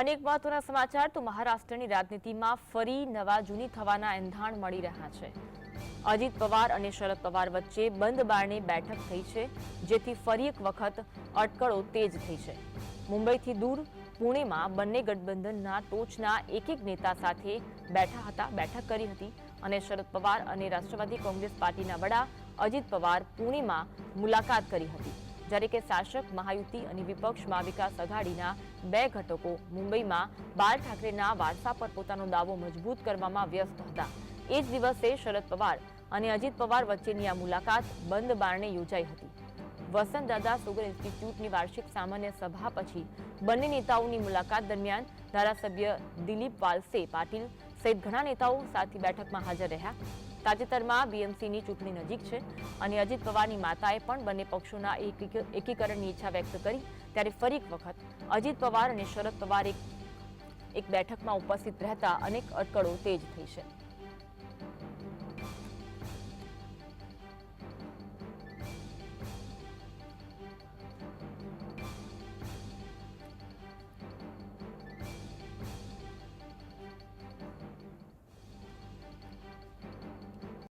અનેક મહત્વના સમાચાર તો મહારાષ્ટ્રની રાજનીતિમાં ફરી નવા જૂની થવાના એંધાણ મળી રહ્યા છે. અજીત પવાર અને શરદ પવાર વચ્ચે બંધ બારણે બેઠક થઈ છે, જેથી ફરી એક વખત અટકળો તેજ થઈ છે. મુંબઈથી દૂર, પુણેમાં બંને ગઠબંધનના ટોચના એક એક નેતા સાથે બેઠા હતા, બેઠક કરી હતી અને શરદ પવાર અને રાષ્ટ્રવાદી કોંગ્રેસ પાર્ટીના વડા અજીત પવાર પુણેમાં મુલાકાત કરી હતી. જ્યારે કે શાસક મહાયુતિ અને વિપક્ષમાં વિકાસ અઘાડીના બે ઘટકો મુંબઈમાં બાળ ઠાકરેના વારસા પર પોતાનો દાવો મજબૂત કરવામાં વ્યસ્ત હતા. એ જ દિવસે શરદ પવાર અને અજીત પવાર વચ્ચેની આ મુલાકાત બંધ બારણે યોજાઈ હતી. વસંત દાદા સુગર ઇન્સ્ટિટ્યૂટની વાર્ષિક સામાન્ય સભા પછી બંને નેતાઓની મુલાકાત દરમિયાન ધારાસભ્ય દિલીપ વાલસે પાટીલ સહિત ઘણા નેતાઓ સાથી બેઠકમાં હાજર રહ્યા. તાજેતરમાં બીએમસીની ચૂંટણી નજીક છે અને અજીત પવારની માતાએ પણ બંને પક્ષોના એકી- એકીકરણની ઈચ્છા વ્યક્ત કરી. ત્યારે ફરી એક વખત અજીત પવાર અને શરદ પવાર એક બેઠકમાં ઉપસ્થિત રહેતા અનેક અટકળો તેજ થઈ છે.